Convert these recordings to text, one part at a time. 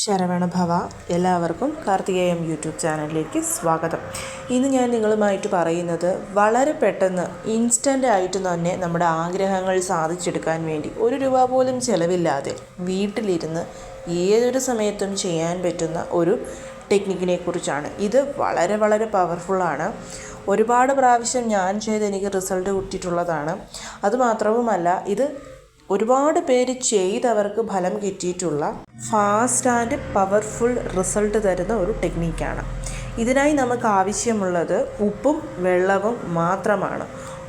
ശരവണ ഭവ എല്ലാവർക്കും കാർത്തികേയം യൂട്യൂബ് ചാനലിലേക്ക് സ്വാഗതം. ഇന്ന് ഞാൻ നിങ്ങളുമായിട്ട് പറയുന്നത് വളരെ പെട്ടെന്ന് ഇൻസ്റ്റന്റ് ആയിട്ട് തന്നെ നമ്മുടെ ആഗ്രഹങ്ങൾ സാധിച്ചെടുക്കാൻ വേണ്ടി ഒരു രൂപ പോലും ചിലവില്ലാതെ വീട്ടിലിരുന്ന് ഏതൊരു സമയത്തും ചെയ്യാൻ പറ്റുന്ന ഒരു ടെക്നിക്കിനെ കുറിച്ചാണ്. ഇത് വളരെ വളരെ പവർഫുള്ളാണ് ഒരുപാട് പ്രാവശ്യം ഞാൻ ചെയ്ത് എനിക്ക് റിസൾട്ട് കിട്ടിയിട്ടുള്ളതാണ്. അതുമാത്രവുമല്ല ഇത് ഒരുപാട് പേര് ചെയ്തവർക്ക് ഫലം കിട്ടിയിട്ടുള്ള ഫാസ്റ്റ് ആൻഡ് പവർഫുൾ റിസൾട്ട് തരുന്ന ഒരു ടെക്നിക്കാണ്. ഇതിനായി നമുക്ക് ആവശ്യമുള്ളത് ഉപ്പും വെള്ളവും മാത്രമാണ്.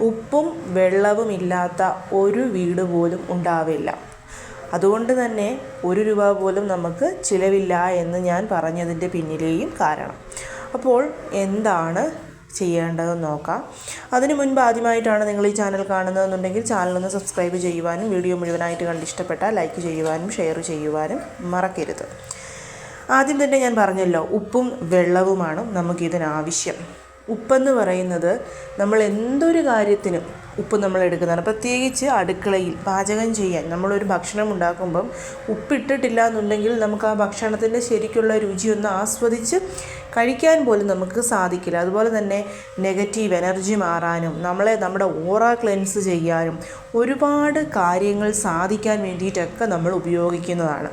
ഉപ്പും വെള്ളവും ഇല്ലാത്ത ഒരു വീട് പോലും ഉണ്ടാവില്ല. അതുകൊണ്ട് തന്നെ ഒരു രൂപ പോലും നമുക്ക് ചിലവില്ല എന്ന് ഞാൻ പറഞ്ഞതിന്റെ പിന്നിലെയും കാരണം. അപ്പോൾ എന്താണ് ചെയ്യേണ്ടതെന്ന് നോക്കാം. അതിന് മുൻപ് ആദ്യമായിട്ടാണ് നിങ്ങൾ ഈ ചാനൽ കാണുന്നതെന്നുണ്ടെങ്കിൽ ചാനലൊന്ന് സബ്സ്ക്രൈബ് ചെയ്യുവാനും വീഡിയോ മുഴുവനായിട്ട് കണ്ട് ഇഷ്ടപ്പെട്ടാൽ ലൈക്ക് ചെയ്യുവാനും ഷെയർ ചെയ്യുവാനും മറക്കരുത്. ആദ്യം തന്നെ ഞാൻ പറഞ്ഞല്ലോ ഉപ്പും വെള്ളവുമാണ് നമുക്കിതിനാവശ്യം. ഉപ്പെന്ന് പറയുന്നത് നമ്മൾ എന്തൊരു കാര്യത്തിനും ഉപ്പ് നമ്മൾ എടുക്കുന്നതാണ്. പ്രത്യേകിച്ച് അടുക്കളയിൽ പാചകം ചെയ്യാൻ നമ്മളൊരു ഭക്ഷണം ഉണ്ടാക്കുമ്പം ഉപ്പിട്ടിട്ടില്ല എന്നുണ്ടെങ്കിൽ നമുക്ക് ആ ഭക്ഷണത്തിന്റെ ശരിക്കുള്ള രുചിയൊന്ന് ആസ്വദിച്ച് കഴിക്കാൻ പോലും നമുക്ക് സാധിക്കില്ല. അതുപോലെ തന്നെ നെഗറ്റീവ് എനർജി മാറാനും നമ്മളെ നമ്മുടെ ഓറ ക്ലെൻസ് ചെയ്യാനും ഒരുപാട് കാര്യങ്ങൾ സാധിക്കാൻ വേണ്ടിയിട്ടൊക്കെ നമ്മൾ ഉപയോഗിക്കുന്നതാണ്.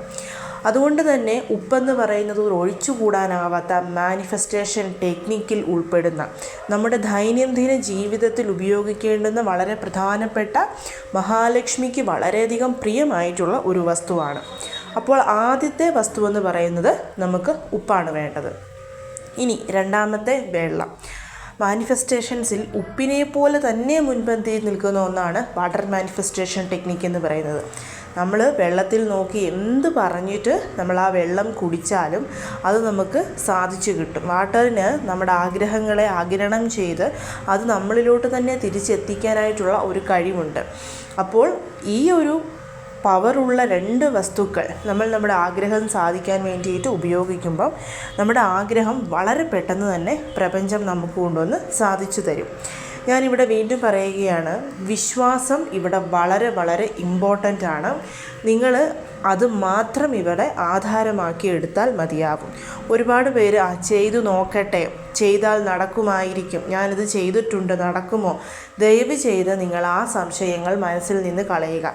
അതുകൊണ്ട് തന്നെ ഉപ്പെന്ന് പറയുന്നത് ഒരു ഒഴിച്ചുകൂടാനാവാത്ത മാനിഫെസ്റ്റേഷൻ ടെക്നിക്കിൽ ഉൾപ്പെടുന്ന നമ്മുടെ ദൈനംദിന ജീവിതത്തിൽ ഉപയോഗിക്കേണ്ടുന്ന വളരെ പ്രധാനപ്പെട്ട മഹാലക്ഷ്മിക്ക് വളരെയധികം പ്രിയമായിട്ടുള്ള ഒരു വസ്തുവാണ്. അപ്പോൾ ആദ്യത്തെ വസ്തു എന്ന് പറയുന്നത് നമുക്ക് ഉപ്പാണ് വേണ്ടത്. ഇനി രണ്ടാമത്തെ വെള്ളം. മാനിഫെസ്റ്റേഷൻസിൽ ഉപ്പിനെ പോലെ തന്നെ മുൻപന്തിയിൽ നിൽക്കുന്ന ഒന്നാണ് വാട്ടർ മാനിഫെസ്റ്റേഷൻ ടെക്നിക്ക് എന്ന് പറയുന്നത്. നമ്മൾ വെള്ളത്തിൽ നോക്കി എന്ത് പറഞ്ഞിട്ട് നമ്മൾ ആ വെള്ളം കുടിച്ചാലും അത് നമുക്ക് സാധിച്ചു കിട്ടും. വാട്ടറിന് നമ്മുടെ ആഗ്രഹങ്ങളെ ആഗിരണം ചെയ്ത് അത് നമ്മളിലോട്ട് തന്നെ തിരിച്ചെത്തിക്കാനായിട്ടുള്ള ഒരു കഴിവുണ്ട്. അപ്പോൾ ഈ ഒരു പവറുള്ള രണ്ട് വസ്തുക്കൾ നമ്മൾ നമ്മുടെ ആഗ്രഹം സാധിക്കാൻ വേണ്ടിയിട്ട് ഉപയോഗിക്കുമ്പം നമ്മുടെ ആഗ്രഹം വളരെ പെട്ടെന്ന് തന്നെ പ്രപഞ്ചം നമുക്ക് കൊണ്ടുവന്ന് സാധിച്ചു തരും. ഞാനിവിടെ വീണ്ടും പറയുകയാണ് വിശ്വാസം ഇവിടെ വളരെ വളരെ ഇമ്പോർട്ടന്റ് ആണ്. നിങ്ങൾ അത് മാത്രം ഇവിടെ ആധാരമാക്കി എടുത്താൽ മതിയാകും ഒരുപാട് പേര് ആ ചെയ്തു നോക്കട്ടെ ചെയ്താൽ നടക്കുമായിരിക്കും. ഞാനിത് ചെയ്തിട്ടുണ്ട് നടക്കുമോ? ദയവ് ചെയ്ത് നിങ്ങൾ ആ സംശയങ്ങൾ മനസ്സിൽ നിന്ന് കളയുക.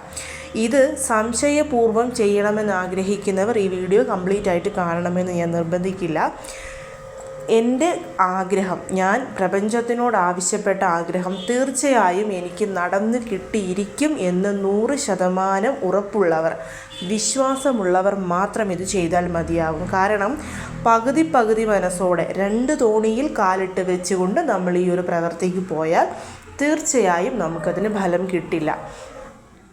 ഇത് സംശയപൂർവം ചെയ്യണമെന്ന് ആഗ്രഹിക്കുന്നവർ ഈ വീഡിയോ കംപ്ലീറ്റ് ആയിട്ട് കാണണമെന്ന് ഞാൻ നിർബന്ധിക്കില്ല. എന്റെ ആഗ്രഹം ഞാൻ പ്രപഞ്ചത്തിനോട് ആവശ്യപ്പെട്ട ആഗ്രഹം തീർച്ചയായും എനിക്ക് നടന്ന് കിട്ടിയിരിക്കും എന്ന് നൂറ് ശതമാനം ഉറപ്പുള്ളവർ വിശ്വാസമുള്ളവർ മാത്രം ഇത് ചെയ്താൽ മതിയാകും. കാരണം പകുതി പകുതി മനസ്സോടെ രണ്ട് തോണിയിൽ കാലിട്ട് വെച്ചുകൊണ്ട് നമ്മൾ ഈ ഒരു പ്രവൃത്തിക്ക് പോയാൽ തീർച്ചയായും നമുക്കതിന് ഫലം കിട്ടില്ല.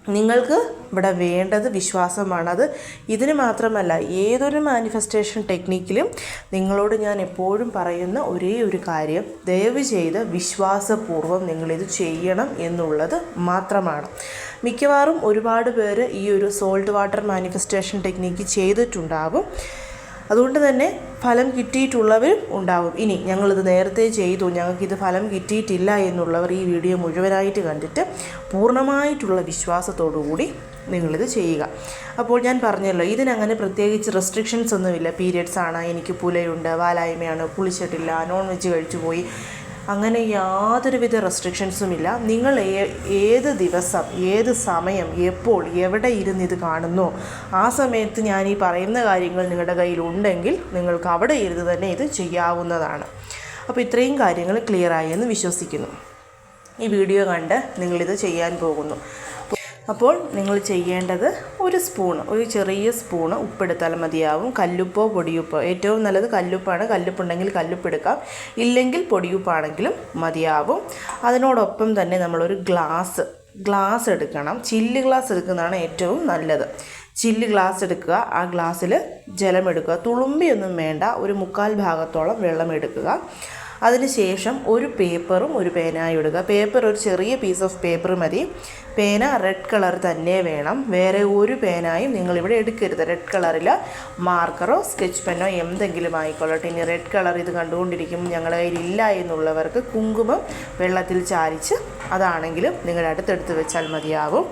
നിങ്ങൾക്ക് ഇവിടെ വേണ്ടത് വിശ്വാസമാണ്. അത് ഇതിന് മാത്രമല്ല ഏതൊരു മാനിഫെസ്റ്റേഷൻ ടെക്നിക്കിലും നിങ്ങളോട് ഞാൻ എപ്പോഴും പറയുന്ന ഒരേ ഒരു കാര്യം ദയവ് ചെയ്ത് വിശ്വാസപൂർവം നിങ്ങളിത് ചെയ്യണം എന്നുള്ളത് മാത്രമാണ്. മിക്കവാറും ഒരുപാട് പേര് ഈ ഒരു സോൾട്ട് വാട്ടർ മാനിഫെസ്റ്റേഷൻ ടെക്നിക്ക് ചെയ്തിട്ടുണ്ടാകും. അതുകൊണ്ട് തന്നെ ഫലം കിട്ടിയിട്ടുള്ളവരും ഉണ്ടാവും. ഇനി ഞങ്ങളിത് നേരത്തെ ചെയ്തു. ഞങ്ങൾക്കിത് ഫലം കിട്ടിയിട്ടില്ല എന്നുള്ളവർ ഈ വീഡിയോ മുഴുവനായിട്ട് കണ്ടിട്ട് പൂർണമായിട്ടുള്ള വിശ്വാസത്തോടു കൂടി നിങ്ങളിത് ചെയ്യുക. അപ്പോൾ ഞാൻ പറഞ്ഞല്ലോ ഇതിനങ്ങനെ പ്രത്യേകിച്ച് റെസ്ട്രിക്ഷൻസ് ഒന്നുമില്ല. പീരിയഡ്സ് ആണ്. എനിക്ക് പുലയുണ്ട് വാലായ്മയാണ് കുളിച്ചിട്ടില്ല നോൺ വെജ് കഴിച്ചു പോയി അങ്ങനെ യാതൊരുവിധ റെസ്ട്രിക്ഷൻസും ഇല്ല നിങ്ങൾ ഏത് ദിവസം ഏത് സമയം എപ്പോൾ എവിടെ ഇരുന്ന് ഇത് കാണുന്നു ആ സമയത്ത് ഞാൻ ഈ പറയുന്ന കാര്യങ്ങൾ നിങ്ങളുടെ കയ്യിൽ ഉണ്ടെങ്കിൽ നിങ്ങൾക്ക് അവിടെ ഇരുന്ന് തന്നെ ഇത് ചെയ്യാവുന്നതാണ്. അപ്പോൾ ഇത്രയും കാര്യങ്ങൾ ക്ലിയറായി എന്ന് വിശ്വസിക്കുന്നു. ഈ വീഡിയോ കണ്ട് നിങ്ങളിത് ചെയ്യാൻ പോകുന്നു. അപ്പോൾ നിങ്ങൾ ചെയ്യേണ്ടത് ഒരു സ്പൂൺ ഒരു ചെറിയ സ്പൂണ് ഉപ്പെടുത്താൽ മതിയാവും. കല്ലുപ്പോ പൊടിയുപ്പോ. ഏറ്റവും നല്ലത് കല്ലുപ്പാണ്. കല്ലുപ്പുണ്ടെങ്കിൽ കല്ലുപ്പെടുക്കാം. ഇല്ലെങ്കിൽ പൊടിയുപ്പാണെങ്കിലും മതിയാവും. അതിനോടൊപ്പം തന്നെ നമ്മളൊരു ഗ്ലാസ് ഗ്ലാസ് എടുക്കണം. ചില്ല് ഗ്ലാസ് എടുക്കുന്നതാണ് ഏറ്റവും നല്ലത്. ചില്ല് ഗ്ലാസ് എടുക്കുക. ആ ഗ്ലാസ്സിൽ ജലം എടുക്കുക തുളുമ്പിയൊന്നും വേണ്ട. ഒരു മുക്കാൽ ഭാഗത്തോളം വെള്ളം എടുക്കുക. അതിനുശേഷം ഒരു പേപ്പറും ഒരു പേനായും എടുക്കുക പേപ്പർ ഒരു ചെറിയ പീസ് ഓഫ് പേപ്പർ മതി. പേന റെഡ് കളർ തന്നെ വേണം. വേറെ ഒരു പേനായും നിങ്ങളിവിടെ എടുക്കരുത്. റെഡ് കളറിൽ മാർക്കറോ സ്കെച്ച് പെന്നോ എന്തെങ്കിലും ആയിക്കൊള്ളട്ടെ. ഇനി റെഡ് കളർ ഇത് കണ്ടുകൊണ്ടിരിക്കും ഞങ്ങളുടെ കയ്യിലില്ല എന്നുള്ളവർക്ക് കുങ്കുമം വെള്ളത്തിൽ ചാലിച്ച് അതാണെങ്കിലും നിങ്ങളുടെ അടുത്തെടുത്ത് വെച്ചാൽ മതിയാവും.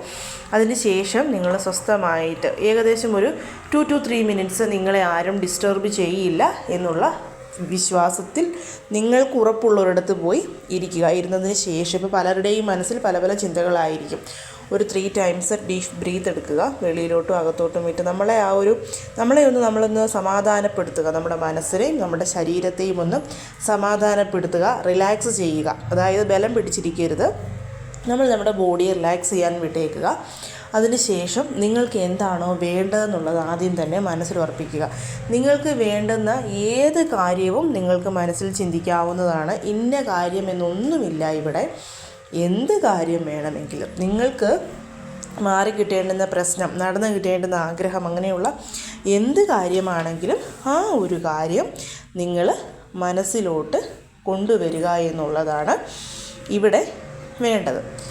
അതിന് ശേഷം നിങ്ങൾ സ്വസ്ഥമായിട്ട് ഏകദേശം ഒരു ടു ടു ത്രീ മിനിറ്റ്സ് നിങ്ങളെ ആരും ഡിസ്റ്റർബ് ചെയ്യില്ല എന്നുള്ള വിശ്വാസത്തിൽ നിങ്ങൾക്ക് ഉറപ്പുള്ളൊരിടത്ത് പോയി ഇരിക്കുക. ഇരുന്നതിന് ശേഷം ഇപ്പോൾ പലരുടെയും മനസ്സിൽ പല പല ചിന്തകളായിരിക്കും. ഒരു ത്രീ ടൈംസ് ഡീപ്പ് ബ്രീത്ത് എടുക്കുക വെളിയിലോട്ടും അകത്തോട്ടും വിട്ട് നമ്മളെ ആ ഒരു നമ്മളെ ഒന്ന് നമ്മളൊന്ന് സമാധാനപ്പെടുത്തുക. നമ്മുടെ മനസ്സിനെയും നമ്മുടെ ശരീരത്തെയും ഒന്ന് സമാധാനപ്പെടുത്തുക റിലാക്സ് ചെയ്യുക. അതായത് ബലം പിടിച്ചിരിക്കരുത്. നമ്മൾ നമ്മുടെ ബോഡിയെ റിലാക്സ് ചെയ്യാൻ വിട്ടേക്കുക. അതിനുശേഷം നിങ്ങൾക്ക് എന്താണോ വേണ്ടതെന്നുള്ളത് ആദ്യം തന്നെ മനസ്സിൽ ഉറപ്പിക്കുക. നിങ്ങൾക്ക് വേണ്ടുന്ന ഏത് കാര്യവും നിങ്ങൾക്ക് മനസ്സിൽ ചിന്തിക്കാവുന്നതാണ്. ഇന്ന കാര്യമെന്നൊന്നുമില്ല ഇവിടെ. എന്ത് കാര്യം വേണമെങ്കിലും. നിങ്ങൾക്ക് മാറി കിട്ടേണ്ടുന്ന പ്രശ്നം നടന്നു കിട്ടേണ്ടുന്ന ആഗ്രഹം അങ്ങനെയുള്ള എന്ത് കാര്യമാണെങ്കിലും ആ ഒരു കാര്യം നിങ്ങൾ മനസ്സിലോട്ട് കൊണ്ടുവരിക എന്നുള്ളതാണ് ഇവിടെ വേണ്ടത്.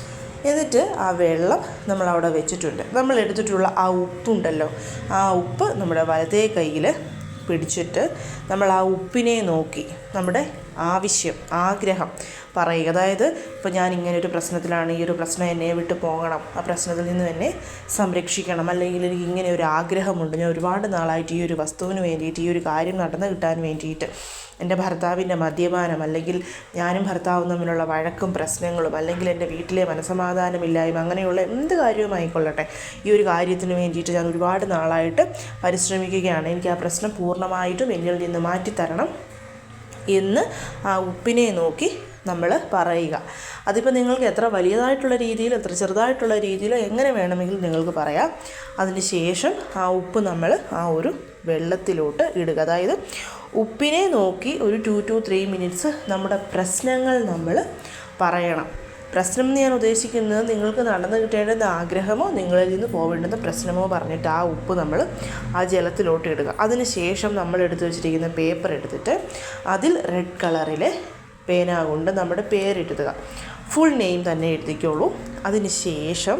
എന്നിട്ട് ആ വെള്ളം നമ്മൾ അവിടെ വെച്ചിട്ടുണ്ട്. നമ്മൾ എടുത്തിട്ടുള്ള ആ ഉപ്പുണ്ടല്ലോ ആ ഉപ്പ് നമ്മുടെ വലതേ കയ്യിൽ പിടിച്ചിട്ട് നമ്മൾ ആ ഉപ്പിനെ നോക്കി നമ്മുടെ ആവശ്യം ആഗ്രഹം പറയുക. അതായത് ഇപ്പോൾ ഞാൻ ഇങ്ങനെ ഒരു പ്രശ്നത്തിലാണ് ഈ ഒരു പ്രശ്നം എന്നെ വിട്ടു പോകണം ആ പ്രശ്നത്തിൽ നിന്ന് എന്നെ സംരക്ഷിക്കണം അല്ലെങ്കിൽ എനിക്ക് ഇങ്ങനെ ഒരു ആഗ്രഹമുണ്ട് ഞാൻ ഒരുപാട് നാളായിട്ട് ഈ ഒരു വസ്തുവിന് വേണ്ടിയിട്ട് ഈ ഒരു കാര്യം നടന്നു കിട്ടാൻ വേണ്ടിയിട്ട്. എന്റെ ഭർത്താവിന്റെ മദ്യപാനം അല്ലെങ്കിൽ ഞാനും ഭർത്താവും തമ്മിലുള്ള വഴക്കും പ്രശ്നങ്ങളും അല്ലെങ്കിൽ എന്റെ വീട്ടിലെ മനസമാധാനമില്ലായ്മ അങ്ങനെയുള്ള എന്ത് കാര്യവുമായിക്കൊള്ളട്ടെ ഈ ഒരു കാര്യത്തിന് വേണ്ടിയിട്ട് ഞാൻ ഒരുപാട് നാളായിട്ട് പരിശ്രമിക്കുകയാണ്. എനിക്ക് ആ പ്രശ്നം പൂർണമായിട്ടും എന്നിൽ നിന്ന് മാറ്റിത്തരണം എന്ന് ആ ഉപ്പിനെ നോക്കി നമ്മൾ പറയുക. അതിപ്പോൾ നിങ്ങൾക്ക് എത്ര വലിയതായിട്ടുള്ള രീതിയിൽ എത്ര ചെറുതായിട്ടുള്ള രീതിയിൽ എങ്ങനെ വേണമെങ്കിലും നിങ്ങൾക്ക് പറയാം. അതിന് ശേഷം ആ ഉപ്പ് നമ്മൾ ആ ഒരു വെള്ളത്തിലോട്ട് ഇടുക. അതായത് ഉപ്പിനെ നോക്കി ഒരു ടു ടു ത്രീ മിനിറ്റ്സ് നമ്മുടെ പ്രശ്നങ്ങൾ നമ്മൾ പറയണം. പ്രശ്നം എന്ന് ഞാൻ ഉദ്ദേശിക്കുന്നത് നിങ്ങൾക്ക് നടന്നു കിട്ടേണ്ടുന്ന ആഗ്രഹമോ നിങ്ങളിൽ നിന്ന് പോവേണ്ടുന്ന പ്രശ്നമോ പറഞ്ഞിട്ട് ആ ഉപ്പ് നമ്മൾ ആ ജലത്തിലോട്ട് ഇടുക. അതിന് ശേഷം നമ്മൾ എടുത്തു വെച്ചിരിക്കുന്ന പേപ്പർ എടുത്തിട്ട് അതിൽ റെഡ് കളറിലെ പേന കൊണ്ട് നമ്മുടെ പേരെഴുതുക ഫുൾ നെയിം തന്നെ എഴുതിക്കോളൂ. അതിന് ശേഷം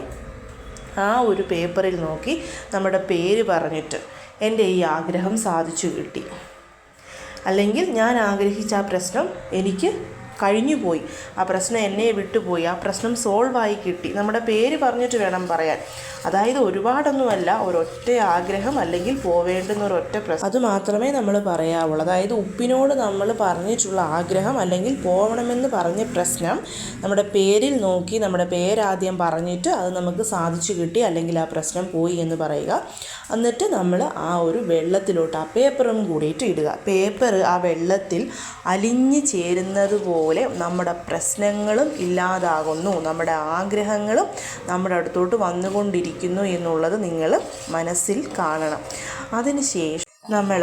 ആ ഒരു പേപ്പറിൽ നോക്കി നമ്മുടെ പേര് പറഞ്ഞിട്ട് എന്റെ ഈ ആഗ്രഹം സാധിച്ചു കിട്ടി. അല്ലെങ്കിൽ ഞാൻ ആഗ്രഹിച്ച ആ പ്രശ്നം എനിക്ക് കഴിഞ്ഞു പോയി ആ പ്രശ്നം എന്നെ വിട്ടുപോയി. ആ പ്രശ്നം സോൾവായി കിട്ടി. നമ്മുടെ പേര് പറഞ്ഞിട്ട് വേണം പറയാൻ. അതായത് ഒരുപാടൊന്നുമല്ല ഒരൊറ്റ ആഗ്രഹം അല്ലെങ്കിൽ പോവേണ്ടുന്ന ഒരൊറ്റ പ്രശ്നം. അത് മാത്രമേ നമ്മൾ പറയാവുള്ളൂ. അതായത് ഉപ്പിനോട് നമ്മൾ പറഞ്ഞിട്ടുള്ള ആഗ്രഹം അല്ലെങ്കിൽ പോകണമെന്ന് പറഞ്ഞ പ്രശ്നം നമ്മുടെ പേരിൽ നോക്കി നമ്മുടെ പേരാദ്യം പറഞ്ഞിട്ട് അത് നമുക്ക് സാധിച്ചു കിട്ടി അല്ലെങ്കിൽ ആ പ്രശ്നം പോയി എന്ന് പറയുക. എന്നിട്ട് നമ്മൾ ആ ഒരു വെള്ളത്തിലോട്ട് ആ പേപ്പറും കൂടിയിട്ട് ഇടുക. പേപ്പർ ആ വെള്ളത്തിൽ അലിഞ്ഞു ചേരുന്നത് പോലെ നമ്മുടെ പ്രശ്നങ്ങളും ഇല്ലാതാകുന്നു. നമ്മുടെ ആഗ്രഹങ്ങളും നമ്മുടെ അടുത്തോട്ട് വന്നുകൊണ്ടിരിക്കുന്നു എന്നുള്ളത് നിങ്ങൾ മനസ്സിൽ കാണണം. അതിനുശേഷം നമ്മൾ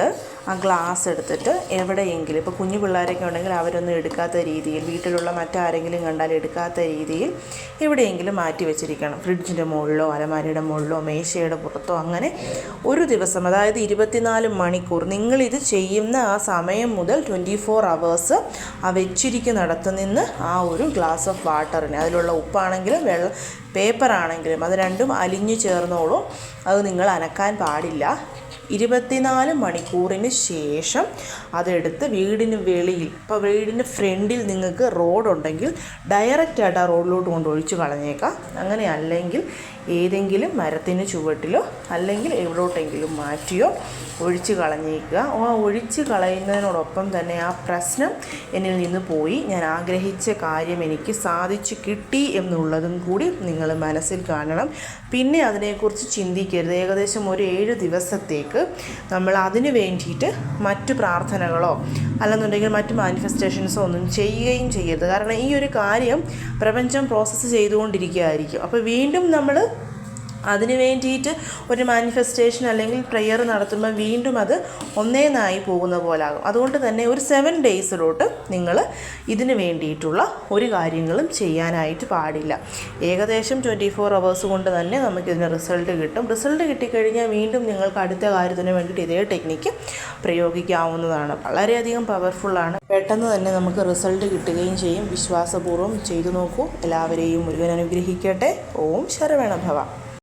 ആ ഗ്ലാസ് എടുത്തിട്ട് എവിടെയെങ്കിലും ഇപ്പോൾ കുഞ്ഞു പിള്ളേരൊക്കെ ഉണ്ടെങ്കിൽ അവരൊന്നും എടുക്കാത്ത രീതിയിൽ വീട്ടിലുള്ള മറ്റാരെങ്കിലും കണ്ടാൽ എടുക്കാത്ത രീതിയിൽ എവിടെയെങ്കിലും മാറ്റി വെച്ചിരിക്കണം. ഫ്രിഡ്ജിന്റെ മുകളിലോ അലമാരിയുടെ മുകളിലോ മേശയുടെ പുറത്തോ അങ്ങനെ ഒരു ദിവസം അതായത് ഇരുപത്തിനാല് മണിക്കൂർ നിങ്ങളിത് ചെയ്യുന്ന ആ സമയം മുതൽ ട്വന്റി ഫോർ അവേഴ്സ് ആ വെച്ചിരിക്കുന്നിടത്ത് നിന്ന് ആ ഒരു ഗ്ലാസ് ഓഫ് വാട്ടറിന് അതിലുള്ള ഉപ്പാണെങ്കിലും വെള്ളം പേപ്പറാണെങ്കിലും അത് രണ്ടും അലിഞ്ഞു ചേർന്നോളും. അത് നിങ്ങൾ അനക്കാൻ പാടില്ല. ഇരുപത്തിനാല് മണിക്കൂറിന് ശേഷം അതെടുത്ത് വീടിന് വെളിയിൽ ഇപ്പോൾ വീടിന്റെ ഫ്രണ്ടിൽ നിങ്ങൾക്ക് റോഡുണ്ടെങ്കിൽ ഡയറക്റ്റായിട്ട് ആ റോഡിലോട്ട് കൊണ്ട് ഒഴിച്ച് കളഞ്ഞേക്കാം. അങ്ങനെ അല്ലെങ്കിൽ ഏതെങ്കിലും മരത്തിന് ചുവട്ടിലോ അല്ലെങ്കിൽ എവിടോട്ടെങ്കിലും മാറ്റിയോ ഒഴിച്ച് കളഞ്ഞേക്കുക. ആ ഒഴിച്ച് കളയുന്നതിനോടൊപ്പം തന്നെ ആ പ്രശ്നം എന്നിൽ നിന്ന് പോയി. ഞാൻ ആഗ്രഹിച്ച കാര്യം എനിക്ക് സാധിച്ചു കിട്ടി എന്നുള്ളതും കൂടി നിങ്ങൾ മനസ്സിൽ കാണണം. പിന്നെ അതിനെക്കുറിച്ച് ചിന്തിക്കരുത്. ഏകദേശം ഒരു ഏഴ് ദിവസത്തേക്ക് നമ്മൾ അതിന് വേണ്ടിയിട്ട് മറ്റു പ്രാർത്ഥനകളോ അല്ലെന്നുണ്ടെങ്കിൽ മറ്റ് മാനിഫെസ്റ്റേഷൻസോ ഒന്നും ചെയ്യുകയും ചെയ്യരുത്. കാരണം ഈ ഒരു കാര്യം പ്രപഞ്ചം പ്രോസസ്സ് ചെയ്തുകൊണ്ടിരിക്കുകയായിരിക്കും. അപ്പോൾ വീണ്ടും നമ്മൾ അതിന് വേണ്ടിയിട്ട് ഒരു മാനിഫെസ്റ്റേഷൻ അല്ലെങ്കിൽ പ്രെയർ നടത്തുമ്പോൾ വീണ്ടും അത് ഒന്നേന്നായി പോകുന്ന പോലാകും. അതുകൊണ്ട് തന്നെ ഒരു സെവൻ ഡേയ്സിലോട്ട് നിങ്ങൾ ഇതിന് വേണ്ടിയിട്ടുള്ള ഒരു കാര്യങ്ങളും ചെയ്യാനായിട്ട് പാടില്ല. ഏകദേശം ട്വന്റി ഫോർ അവേഴ്സ് കൊണ്ട് തന്നെ നമുക്കിതിന് റിസൾട്ട് കിട്ടും. റിസൾട്ട് കിട്ടിക്കഴിഞ്ഞാൽ വീണ്ടും നിങ്ങൾക്ക് അടുത്ത കാര്യത്തിന് വേണ്ടിയിട്ട് ഇതേ ടെക്നിക്ക് പ്രയോഗിക്കാവുന്നതാണ്. വളരെയധികം പവർഫുള്ളാണ് പെട്ടെന്ന് തന്നെ നമുക്ക് റിസൾട്ട് കിട്ടുകയും ചെയ്യും. വിശ്വാസപൂർവം ചെയ്തു നോക്കൂ. എല്ലാവരെയും മുരുകൻ അനുഗ്രഹിക്കട്ടെ. ഓം ശരവണ ഭവ